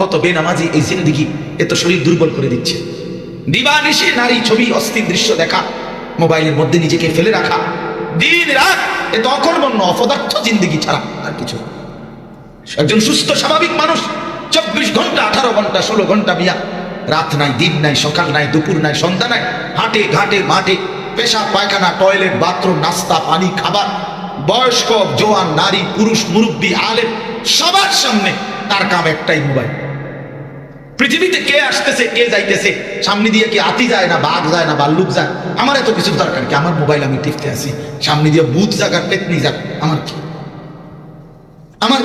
কত বেনামাজি এই জিন্দিগি এত শরীর দুর্বল করে দিচ্ছে। দিবানিশি নারী ছবি, অস্থির দৃশ্য দেখা, মোবাইলের মধ্যে নিজেকে ফেলে রাখা, দিন রাত এত অকর্মণ্য, অপদার্থ জিন্দিগি ছাড়া আর কিছু একজন সুস্থ, স্বাভাবিক মানুষ, চব্বিশ ঘণ্টা, আঠারো ঘণ্টা, ষোলো ঘণ্টা মিয়া, রাত নাই, দিন নাই, সকাল নাই, দুপুর নাই, সন্ধ্যা নাই, হাটে, ঘাটে, মাঠে পেশা পায়খানা, টয়লেট, বাথরুম, নাস্তা, পানি, খাবার, বয়স্ক, জোয়ান, নারী, পুরুষ, মুরব্বী, আলেম, সবার সামনে তার কাম একটাই মোবাইল। পৃথিবীতে কে আসতেছে, কে যাইতেছে, সামনে দিয়ে কি হাতি যায় না, বাঘ যায় না, বাল্লুক যায়? আমার এত কিছু দরকার কি? আমার মোবাইল আমি টিপতে আসি সামনে দিয়ে বুথ যাক আর পেতনি যাক, আমার কি? আমার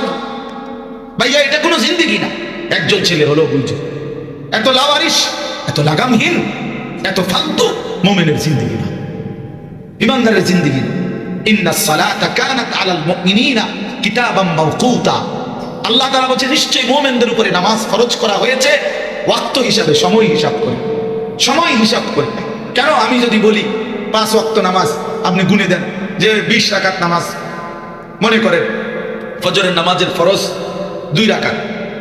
ভাইয়া, এটা কোনো জিন্দিগি না। একজন ছেলে হলো বুঝছ এত লাওয়ারিস এত লাগামহীন, এত ফালতু মোমেনের জিন্দিগি না। ইমানদারের জিন্দিগি না। ইন্না সালাতা কানাত আলাল মুমিনিনা কিতাবাম মাওকুতা। আল্লাহ তাআলা বলছে, নিশ্চয়ই মুমিনদের উপরে নামাজ ফরজ করা হয়েছে। ওয়াক্ত হিসাবে, সময় হিসাব করে। সময় হিসাব করে। কেন? আমি যদি বলি, পাঁচ ওয়াক্ত নামাজ, আপনি গুনে দেন। যে বিশ রাকাত নামাজ, মনে করেন, ফজরের নামাজের ফরজ দুই রাকাত,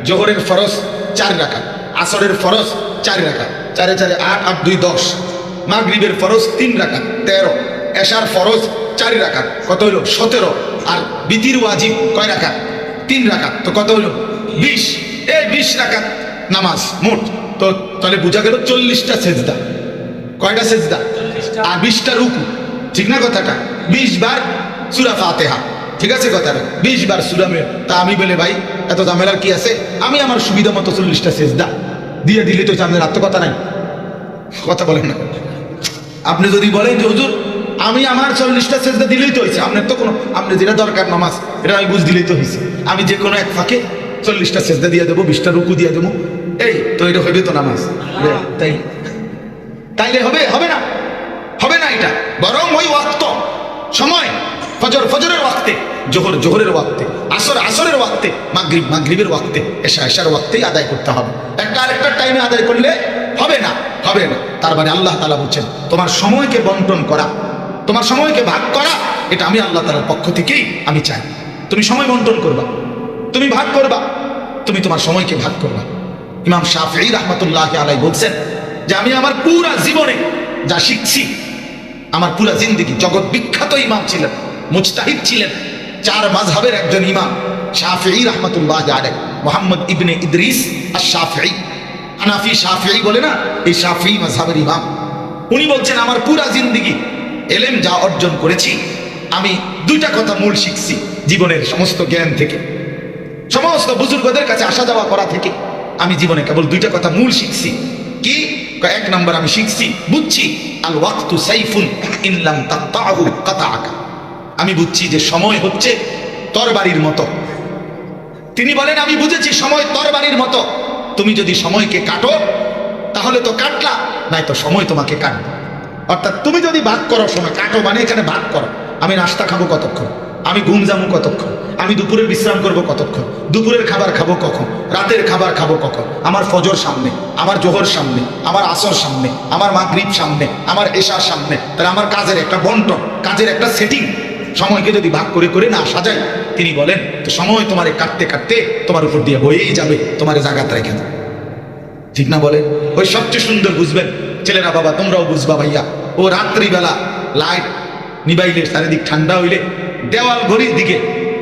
জোহরের ফরজ চার রাকাত, আসরের ফরজ চার রাকাত, চারে চারে আট আট, দুই, দশ, মাগরিবের ফরজ তিন রাকাত, তেরো, এশার ফরজ চারি রাকাত, কত হইল? সতেরো, আর বিতির ওয়াজিব কয় রাকাত? তিন রাকাত। তো কত হলো? বিশ। এই বিশ রাকাত নামাজ মোট। তো তাহলে বোঝা গেল চল্লিশটা সেজদা। কয়টা সেজদা? আর বিশটা রুকু। ঠিক না কথাটা? বিশ বার সুরা ফাতেহা। ঠিক আছে কথাটা? বিশ বার সুরামে তা আমি বলে ভাই এত ঝামেলার কি আছে? আমি আমার সুবিধা মতো চল্লিশটা সেজদা দিয়ে দিলে তো আপনার আত্মকথা নাই। কথা বলেন না। আপনি যদি বলেন যে হুজুর আমি আমার চল্লিশটা সেজদা দিলেই তো হয়েছে। আপনার তো কোনো আপনি যেটা দরকার নামাজ এটা আমি বুঝ দিলেই তো হয়েছে। আমি যে কোনো এক ফাঁকে চল্লিশটা সেজদা দিয়ে দেবো বিশটা রুকু দিয়ে দেবো। এই তো এটা হইবে তো নামাজ। তাই। তাইলে হবে হবে না। হবে না এটা। বরং ওই ওয়াক্ত। সময়। ফজর ফজরের ওয়াক্তে। জোহর জোহরের ওয়াক্তে। আসর আসরের ওয়াক্তে। মাগরিব মাগরিবের ওয়াক্তে। এশা এশার ওয়াক্তেই আদায় করতে হবে। একটা আরেকটা টাইমে আদায় করলে হবে না হবে না। তার মানে আল্লাহ তালা বলছেন তোমার সময়কে বন্টন করা। তোমার সময়কে ভাগ করা, এটা আমি আল্লাহ তালার পক্ষ থেকেই আমি চাই। তুমি সময় বন্টন করবা, তুমি ভাগ করবা, তুমি তোমার সময়কে ভাগ করবা। ইমাম শাফি রহমতুল্লাহ আলাই বলছেন যে আমি আমার পুরা জীবনে যা শিখছি, আমার পুরা জিন্দিগি জগৎ বিখ্যাত ইমাম ছিলেন, মুজতাহিদ ছিলেন, চার মাঝহাবের একজন ইমাম শাফি রহমতুল্লাহ আলাই মোহাম্মদ ইবনে ইদরিস আর শাফি হানাফি শাফি বলে না, এই শাফি মাঝহাবের ইমাম। উনি বলছেন, আমার পুরা জিন্দিগি এলেম যা অর্জন করেছি, আমি দুইটা কথা মূল শিখছি জীবনের সমস্ত জ্ঞান থেকে। সমস্ত বুজুর্গদের কাছে আসা যাওয়া করা থেকে আমি জীবনে কেবল দুইটা কথা মূল শিখছি। কি? এক নম্বর আমি শিখছি, বুঝছি, আল ওয়াক্তু সাইফুন ইনলাম তাত্তাহু কাতাআকা। আমি বুঝছি যে সময় হচ্ছে তরবারির মতো। তিনি বলেন, আমি বুঝেছি সময় তরবারির মতো। তুমি যদি সময়কে কাটো, তাহলে তো কাটলা নাই তো সময় তোমাকে কাটবে। অর্থাৎ তুমি যদি ভাগ করো সময় কাটো মানে এখানে ভাগ করো। আমি নাস্তা খাব কতক্ষণ? আমি ঘুম যাব কতক্ষণ? আমি দুপুরে বিশ্রাম করব কতক্ষণ? দুপুরের খাবার খাব কখন? রাতের খাবার খাব কখন? আমার ফজর সামনে, আমার জোহর সামনে, আমার আসর সামনে, আমার মাগরিব সামনে, আমার এশার সামনে। তাহলে আমার কাজের একটা বন্টন, কাজের একটা সেটিং সময়কে যদি ভাগ করে করে না সাজাই, তিনি বলেন, তো সময় তোমারে কাটতে কাটতে তোমার উপর দিয়ে বয়েই যাবে, তোমার জাগাত রেখে ঠিক না বলে ওই সবচেয়ে সুন্দর বুঝবেন ছেলেরা বাবা, তোমরাও বুঝবা ভাইয়া, ও রাত্রিবেলা লাইট নিবাইলে চারিদিক ঠান্ডা হইলে দেওয়াল ঘড়ির দিকে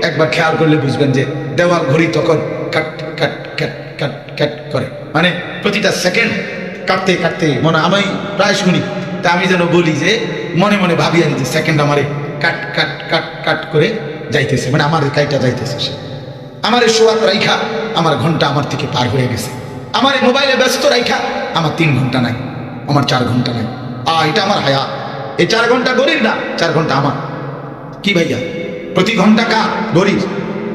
একবার খেয়াল করলে বুঝবেন যে দেওয়াল ঘড়ি তখন কাট কাট কাট কাট কাট করে। মানে প্রতিটা সেকেন্ড কাটতে কাটতে মনে আমি প্রায় শুনি। তা আমি যেন বলি যে মনে মনে ভাবি আনি যে সেকেন্ড আমারে কাট কাট কাট কাট করে যাইতেছে। মানে আমার কাইটা যাইতেছে সে। আমার সোয়াত রাইখা, আমার ঘণ্টা আমার থেকে পার হয়ে গেছে। আমার মোবাইলে ব্যস্ত রাইখা, আমার তিন ঘণ্টা নাই। আমার চার ঘণ্টা নাই। আ, এটা আমার হায়া এই চার ঘণ্টা গরির না, চার ঘণ্টা আমার। কি ভাইয়া? প্রতি ঘণ্টা কা গরির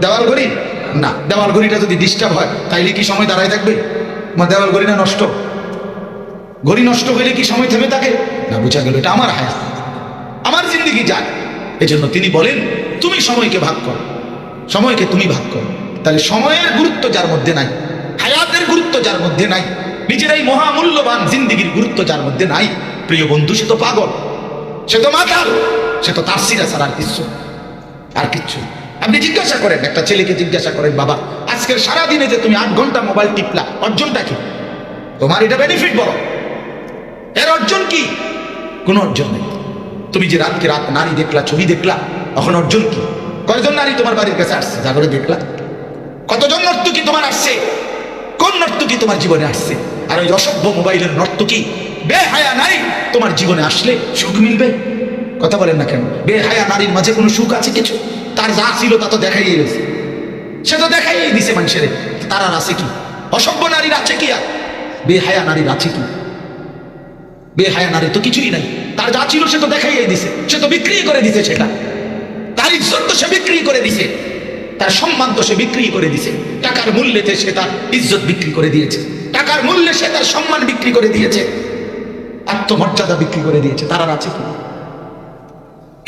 দেওয়াল ঘড়ি না, দেওয়াল ঘড়িটা যদি ডিস্টার্ব হয়, তাইলে কি সময় দাঁড়ায় থাকবে? আমার দেওয়াল ঘড়ি না, নষ্ট। ঘড়ি নষ্ট হইলে কি সময় থেমে থাকে? না, বুঝা গেল, এটা আমার হায়া আমার জিন্দিগি যায়। এজন্য তিনি বলেন, তুমি সময়কে ভাগ করো। সময়কে তুমি ভাগ করো। তাহলে সময়ের গুরুত্ব যার মধ্যে নাই, হায়াতের গুরুত্ব যার মধ্যে নাই। নিজেরাই মহামূল্যবান জিন্দিগির গুরুত্ব যার মধ্যে নাই। প্রিয় বন্ধু, সে তো পাগল, সে তো মাতাল, সে তো তার সিরা ছাড়া আর কিচ্ছু আর কিচ্ছু আপনি জিজ্ঞাসা করেন, একটা ছেলেকে জিজ্ঞাসা করেন, বাবা আজকের সারা দিনে যে তুমি আট ঘণ্টা মোবাইল টিপলা, অর্জনটা কি? তোমার এটা বেনিফিট বলো। এর অর্জন কি? কোনো অর্জন নেই। তুমি যে রাতকে রাত নারী দেখলা, ছবি দেখলা, এখন অর্জন কি? কয়জন নারী তোমার বাড়ির কাছে আসছে? করে দেখলা। কতজন নর্তকী তোমার আসছে? কোন নর্তকী তোমার জীবনে আসছে? আর ওই অসভ্য মোবাইলের নর্তকী বেহায়া নারী! তোমার জীবনে আসলে সুখ মিলবে? কথা বলেন না কেন? বেহায়া নারীর মাঝে কোনো সুখ আছে কিছু? তার যা ছিল তা তো দেখাই গেছে। সে তো দেখাই দিছে মানুষের। তার আর আছে কি? অসভ্য নারীর আছে কি আর? বেহায়া নারীর আছে কি? বেহায়া নারী তো কিছুই নাই। তার যা ছিল সে তো দেখাই দিছে। সে তো বিক্রি করে দিছে সেটা। তার ইজ্জত তো সে বিক্রি করে দিছে। তার সম্মান তো সে বিক্রি করে দিছে। টাকার মূল্যেতে সে তার ইজ্জত বিক্রি করে দিয়েছে। টাকার মূল্যে সে তার সম্মান বিক্রি করে দিয়েছে। আত্মমর্যাদা বিক্রি করে দিয়েছে। তার আছে কি?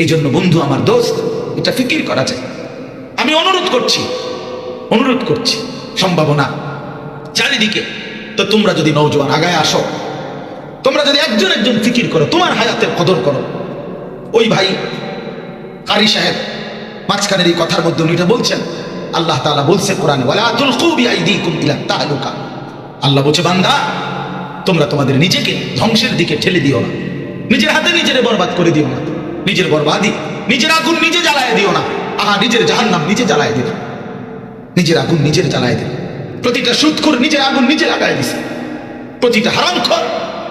এই জন্য বন্ধু, আমার দোস্ত, এটা ফিকির করা যায়। আমি অনুরোধ করছি অনুরোধ করছি, সম্ভাবনা চারিদিকে। তো তোমরা যদি নৌজওয়ান আগায় আসো, তোমরা যদি একজন একজন ফিকির করো, তোমার হায়াতের কদর করো। ওই ভাই কারি সাহেব মাঝখানের এই কথার মধ্যে উনি এটা বলছেন। আল্লাহ তাআলা বলছে কোরআনে, ওয়ালা তুলকু বিআইদিকুম ইলা তাহলুকা। আল্লাহ বলছে, বান্দা, তোমরা তোমাদের নিজেকে ধ্বংসের দিকে ঠেলে দিও না। নিজের হাতে নিজের বরবাদ করে দিও না। নিজের বরবাদি নিজের আগুন নিজে জ্বালায় দিও না। আহা, নিজের জাহান্নাম নিজে জ্বালায় দিও নিজের আগুন নিজের জ্বালায় দিও প্রতিটা সুদখোর নিজের আগুন নিজে লাগায় দিছে। প্রতিটা হারামখোর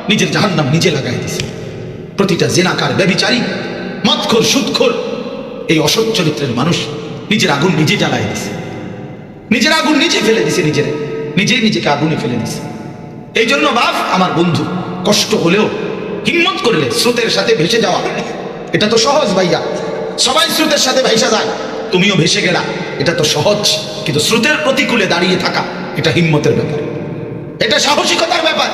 নিজের জাহান্নাম নিজে লাগাই দিছে। প্রতিটা জেনাকার, ব্যবিচারী, মদখোর সুদখোর এই অসৎ চরিত্রের মানুষ নিজের আগুন নিজে জ্বালায় দিছে। নিজের আগুন নিজে ফেলে দিছে নিজের। নিজেই নিজেকে আগুনে ফেলে দিছে। এই জন্য বাপ, আমার বন্ধু, কষ্ট হলেও হিম্মত করলে স্রোতের সাথে ভেসে যাওয়া। এটা তো সহজ ভাইয়া। সবাই স্রোতের সাথে ভেসে যায়। তুমিও ভেসে গেলা। এটা তো সহজ, কিন্তু স্রোতের প্রতিকূলে দাঁড়িয়ে থাকা, এটা হিম্মতের ব্যাপার। এটা সাহসিকতার ব্যাপার।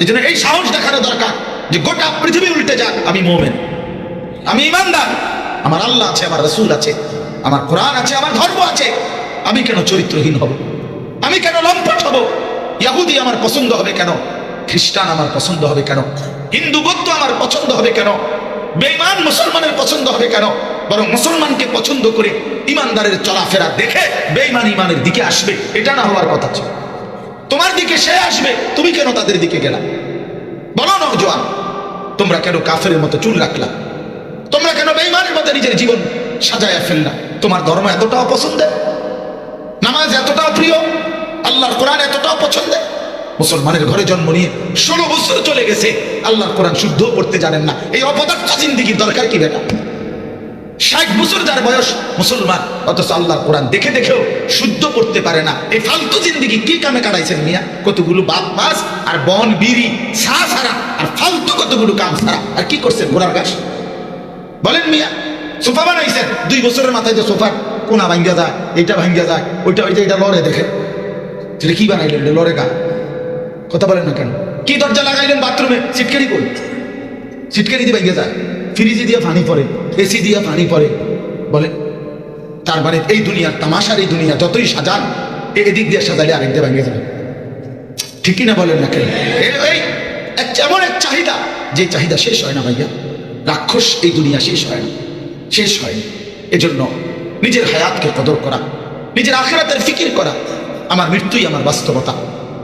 এই জন্য এই সাহস দেখানো দরকার যে গোটা পৃথিবী উল্টে যাক। আমি মোমেন। আমি ইমানদার। আমার আল্লাহ আছে, আমার রসুল আছে, আমার কোরআন আছে, আমার ধর্ম আছে। আমি কেন চরিত্রহীন হব? আমি কেন লম্পট হব? ইয়াহুদি আমার পছন্দ হবে কেন? খ্রিস্টান আমার পছন্দ হবে কেন? হিন্দু বৌদ্ধ আমার পছন্দ হবে কেন? বেঈমান মুসলমানের পছন্দ হবে কেন? বরং মুসলমানকে পছন্দ করে ইমানদারের চলাফেরা দেখে বেঈমান ইমানের দিকে আসবে। এটা না হওয়ার কথা ছিল। তোমার দিকে সে আসবে, তুমি কেন তাদের দিকে গেলা? বলো নজওয়ান তোমরা কেন কাফের মতো চুল রাখলা? তোমরা কেন বেইমানের মতো নিজের জীবন সাজায়া ফেললা? তোমার ধর্ম এতটাও পছন্দের? নামাজ এতটাও প্রিয়? আল্লাহর কোরআন এতটাও পছন্দের? মুসলমানের ঘরে জন্ম নিয়ে ষোলো বছর চলে গেছে, আল্লাহর কোরআন শুদ্ধ পড়তে জানেন না। এই অপদার্থ জিন্দিগির দরকার কি বেটা? ষাট বছর যার বয়স মুসলমান, অথচ আল্লাহর কোরআন দেখে দেখেও শুদ্ধ করতে পারে না। এই ফালতু জিন্দিগি কি কামে কাটাইছেন মিয়া? কতগুলো বাপ, মাস আর বন, বিড়ি, ছা ছাড়া আর ফালতু কতগুলো কাম ছাড়া। আর কি করছেন ঘোড়ার গাছ বলেন মিয়া, সোফা বানাইছেন। দুই বছরের মাথায় যে সোফা কোনা ভাঙ্গা যায়, এইটা ভাঙ্গা যায়, ওইটা ওইটা এটা লড়ে দেখে। সেটা কি বানাইলেন এটা লড়ে গা কথা বলেন না কেন? কি দরজা লাগাইলেন বাথরুমে? সিটকারি কই? সিটকারি দিয়ে ভাঙ্গে যায় ফ্রিজে দিয়ে পানি পড়ে, এসি দিয়ে পানি পড়ে। বলে তার মানে এই দুনিয়ার তামাশার এই দুনিয়া যতই সাজান এদিক দিয়ে সাজালে আরেক দিয়ে ভেঙে যাবে। ঠিক কিনা বলেন না কেন? এই এমন এক চাহিদা, যে চাহিদা শেষ হয় না ভাইয়া। রাক্ষস এই দুনিয়া শেষ হয় না। শেষ হয় এজন্য নিজের হায়াতকে কদর করা, নিজের আখেরাতের ফিকির করা আমার মৃত্যুই আমার বাস্তবতা।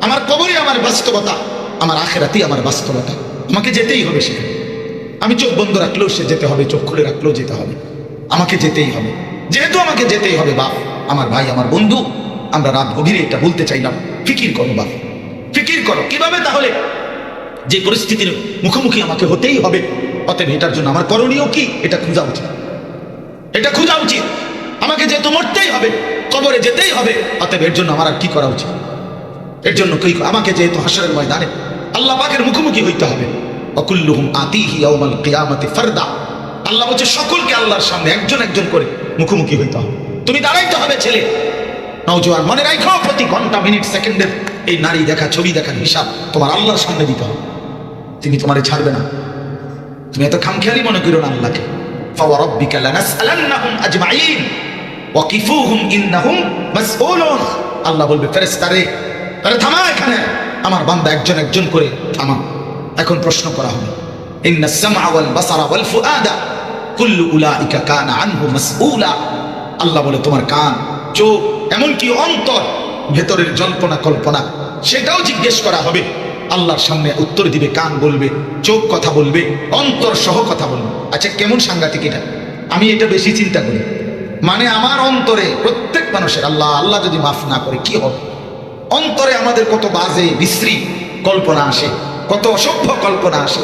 আমার কবরই আমার বাস্তবতা। আমার আখেরাতেই আমার বাস্তবতা। আমাকে যেতেই হবে সেখানে। আমি চোখ বন্ধ রাখলেও সে যেতে হবে, চোখ খুলে রাখলেও যেতে হবে। আমাকে যেতেই হবে। যেহেতু আমাকে যেতেই হবে, বাপ, আমার ভাই, আমার বন্ধু, আমরা রাত গভীরে এটা বলতে চাইলাম। ফিকির করো, বাপ। ফিকির করো। কীভাবে তাহলে? যে পরিস্থিতির মুখোমুখি আমাকে হতেই হবে, অতএব এটার জন্য আমার করণীয় কি? এটা খোঁজা উচিত। এটা খোঁজা উচিত। আমাকে যেহেতু মরতেই হবে কবরে যেতেই হবে। অতএব এর জন্য আমার আর কি করা উচিত? এর জন্য কই আমাকে যেহেতু হাসরের ময়দানে আল্লাহ পাকের মুখোমুখি হইতে হবে। অকুল্লুহুম আতিহি আউমাল কিয়ামতি ফারদা। আল্লাহ বলছে, সকলকে আল্লাহর সামনে একজন একজন করে মুখোমুখি হইতে হবে। তুমি দাঁড়াইতে হবে, ছেলে। নওজোয়ান, মনে রাখো প্রতি ঘণ্টা, মিনিট, সেকেন্ডের এই নারী দেখা, ছবি দেখার হিসাব তোমার আল্লাহর সামনে দিতে হবে। তিনি তোমারে ছাড়বে না। তুমি এত খামখেয়ালি মনে করো না আল্লাহকে। ফাওয়া রব্বিকা লানাসআলান্নাহুম আজমাইন। ওয়াকিফুহুম ইন্নাহুম মাসউলুন। আল্লাহ বলবে ফেরেশতারে তারে থামা এখানে। আমার বান্দা একজন একজন করে থামা। এখন প্রশ্ন করা হবে, ইন্নাস সামআ ওয়াল বাসারা ওয়াল কুল্লু উলাইকা কানা আনহু মাসউলা। আল্লাহ বলে, তোমার কান, চোখ, এমনকি অন্তর, ভেতরের জল্পনা কল্পনা, সেটাও জিজ্ঞেস করা হবে। আল্লাহর সামনে উত্তর দিবে, কান বলবে, চোখ কথা বলবে, অন্তর সহ কথা বলবে। আচ্ছা কেমন সাংঘাতিক এটা? আমি এটা বেশি চিন্তা করি। মানে আমার অন্তরে প্রত্যেক মানুষের আল্লাহ আল্লাহ যদি মাফ না করে, কি হবে? অন্তরে আমাদের কত বাজে, বিশ্রী কল্পনা আসে, কত অসভ্য কল্পনা আসে।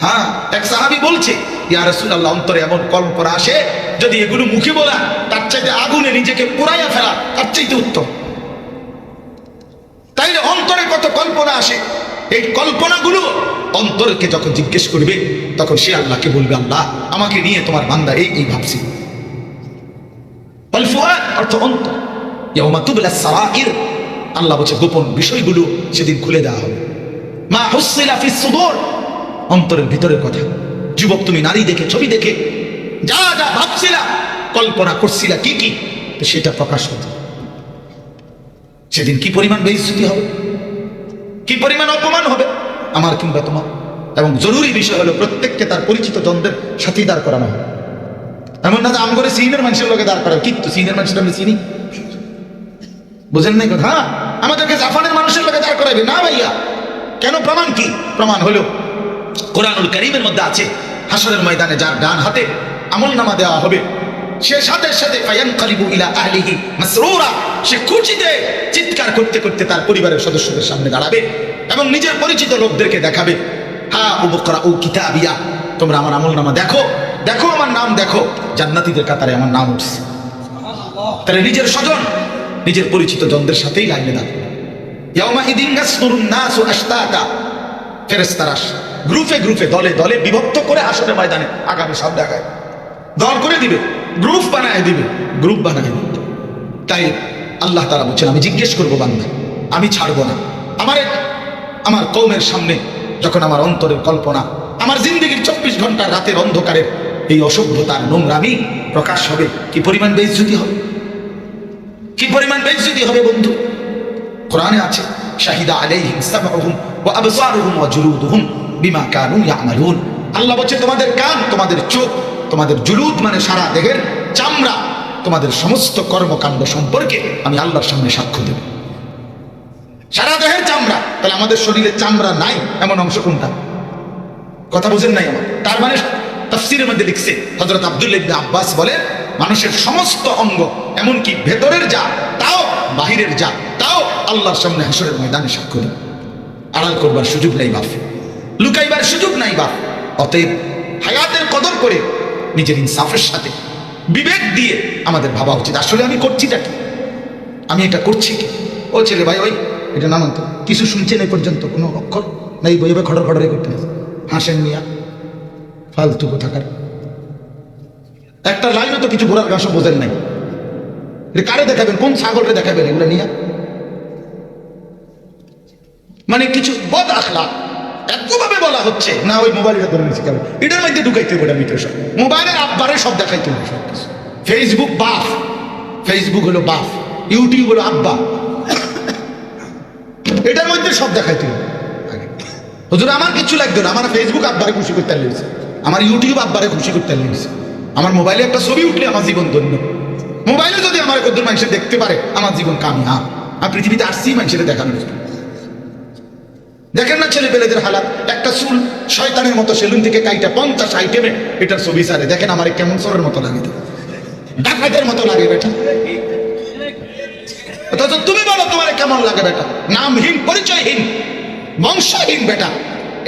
হ্যাঁ এক সাহাবি বলছে, ইয়া রাসূলুল্লাহ, অন্তরে এমন কল্পনা আসে, যদি এগুলো মুখে বলা, তার চাইতে আগুনে নিজেকে পুরাইয়া ফেলা, তার চাইতে উত্তম। তাইলে অন্তরে কত কল্পনা আসে, এই কল্পনাগুলো অন্তরকে যখন জিজ্ঞেস করবে, তখন সে আল্লাহকে বলবে, আল্লাহ, আমাকে নিয়ে তোমার বান্দা এই এই ভাবছি। তুবলা আল্লাহ বলছে, গোপন বিষয়গুলো সেদিন খুলে দেওয়া হবে। মা অন্তরের ভিতরের কথা। যুবক তুমি নারী দেখে, ছবি দেখে, যা যা ভাবছিলা, কল্পনা করছিলা কি কি সেটা প্রকাশ হতো। সেদিন কি পরিমাণ বেইজ্জতি হবে? কি পরিমাণ অপমান হবে? আমার কিংবা তোমার? এবং জরুরি বিষয় হলো, প্রত্যেককে তার পরিচিত জনদের সাথে দাঁড় করানো হবে। এমন না যে করে সিনের মানুষের লোকে দাঁড় করাবে। কিন্তু সিনের মানুষের আমি চিনি। বুঝেন নাই কথা? হ্যাঁ? আমাদেরকে জাপানের মানুষের লোকে দাঁড় করাবে না ভাইয়া। কেন? প্রমাণ কি? প্রমাণ হলো, কোরআনুল করিমের মধ্যে আছে হাসরের ময়দানে যার ডান হাতে আমল নামা দেওয়া হবে, সে সাথে সাথে ইলা আহলিহি মাসরুরা, সে খুশিতে চিৎকার করতে করতে তার পরিবারের সদস্যদের সামনে দাঁড়াবে এবং নিজের পরিচিত লোকদেরকে দেখাবে। হা, উবকরা ও কিতাবিয়া, তোমরা আমার আমল নামা দেখো। দেখো আমার নাম, দেখো। জান্নাতীদের কাতারে আমার নাম উঠছে। তাহলে নিজের স্বজন, নিজের পরিচিত জনদের সাথেই নাসু আশতাতা। ফেরেশতারা গ্রুপে গ্রুপে, দলে দলে বিভক্ত করে আসরে ময়দানে আগামী সব দেখায়। দল করে দিবে, গ্রুপ বানায় দিবে, গ্রুপ বানায় দিবে। তাই আল্লাহ তারা বলছেন, আমি জিজ্ঞেস করব বান্দা, আমি ছাড়বো না। আমার আমার কৌমের সামনে যখন আমার অন্তরের কল্পনা, আমার জিন্দগির চব্বিশ ঘণ্টার রাতের অন্ধকারের এই অসভ্যতার নোংরামি প্রকাশ হবে। কি পরিমাণ বেইজ্জতি হবে? কি পরিমাণ বেইজ্জতি হবে বন্ধু? কোরআনে আছে, শাহিদা আলাইহিম সামউহুম ওয়া আবসারুহুম ওয়া জুলুদুহুম বিমা কানু ইয়ামালুন। আল্লাহ বলছে, তোমাদের কান, তোমাদের চোখ, তোমাদের জুলুদ মানে সারা দেহের চামড়া, তোমাদের সমস্ত কর্মকাণ্ড সম্পর্কে আমি আল্লাহর সামনে সাক্ষ্য দেব। সারা দেহের চামড়া, তাহলে আমাদের শরীরে চামড়া নাই, এমন অংশ কোনটা? কথা বুঝেন নাই আমার। তার মানে তাফসিরের মধ্যে লিখছে হজরত আব্দুল্লাহ ইবনে আব্বাস বলে মানুষের সমস্ত অঙ্গ, এমনকি ভেতরের যা তাও বাহিরের যা তাও আল্লাহর সামনে হাসরের ময়দানে সাক্ষ্য আড়াল করবার সুযোগ নাই বাপ। লুকাইবার সুযোগ নাই বাপ। অতএব হায়াতের কদর করে নিজের ইনসাফের সাথে বিবেক দিয়ে আমাদের ভাবা উচিত, আসলে আমি করছিটা কি? আমি এটা করছি কি? ও ছেলে ভাই, ওই, এটা নামান তো কিছু শুনছেন এই পর্যন্ত? কোনো অক্ষর? না এই বইবে খড়র খড়রে করতে হাসেন মিয়া। ফালতু কোথাকার একটা লাইনও তো কিছু ঘোরার ঘাসও বোঝেন নাই। কারে দেখাবেন? কোন ছাগলরে দেখাবেন এগুলো নিয়ে? মানে কিছু বদ আখলা এতভাবে বলা হচ্ছে। না, ওই মোবাইলটা ধরে নিচ্ছে কেন এটার মধ্যে ঢুকাইতে হবে ভিতরে সব। মোবাইলের আব্বারে সব দেখাইতে হবে সব কিছু ফেসবুক বাফ। ফেসবুক হলো বাফ। ইউটিউব হলো আব্বা। এটার মধ্যে সব দেখাইতে হবে। হুজুর, আমার কিছু লাগতো না। আমার ফেসবুক আব্বারে খুশি করতে লেগেছে আমার ইউটিউব আব্বারে খুশি করতে লেগেছে আমার মোবাইলে একটা ছবি উঠলে আমার জীবন ধন্য। মোবাইলে যদি আমার কদ্দুর মানুষের দেখতে পারে, আমার জীবন কামিয়া আর পৃথিবীতে আসছি মানুষের দেখানোর জন্য। দেখেন না ছেলে পেলেদের হালাত? একটা চুল শয়তানের মতো সেলুন থেকে কাইটা পঞ্চাশ আইটেমে এটার ছবি সারে দেখেন আমার কেমন সরের মতো লাগে। ডাকাতের মতো লাগে বেটা। তুমি বলো তোমার কেমন লাগে বেটা? নামহীন, পরিচয়হীন, বংশহীন বেটা।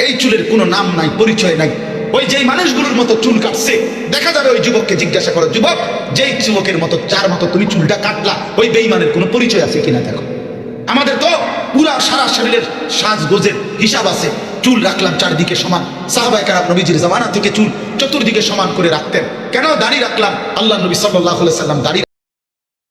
এই চুলের কোনো নাম নাই, পরিচয় নাই। ওই যেই মানুষগুলোর মতো চুল কাটছে, দেখা যাবে ওই যুবককে জিজ্ঞাসা করো, যুবক, যেই যুবকের মতো যার মতো তুমি চুলটা কাটলা, ওই বেইমানের কোনো পরিচয় আছে কিনা দেখো? আমাদের তো পুরা সারা শরীরের সাজগোজের হিসাব আছে, চুল রাখলাম চারদিকে সমান সাহাবাই কারাম নবীজির জামানা থেকে চুল চতুর্দিকে সমান করে রাখতেন। কেন দাড়ি রাখলাম? আল্লাহ নবী সাল্লাহ সাল্লাম দাড়ি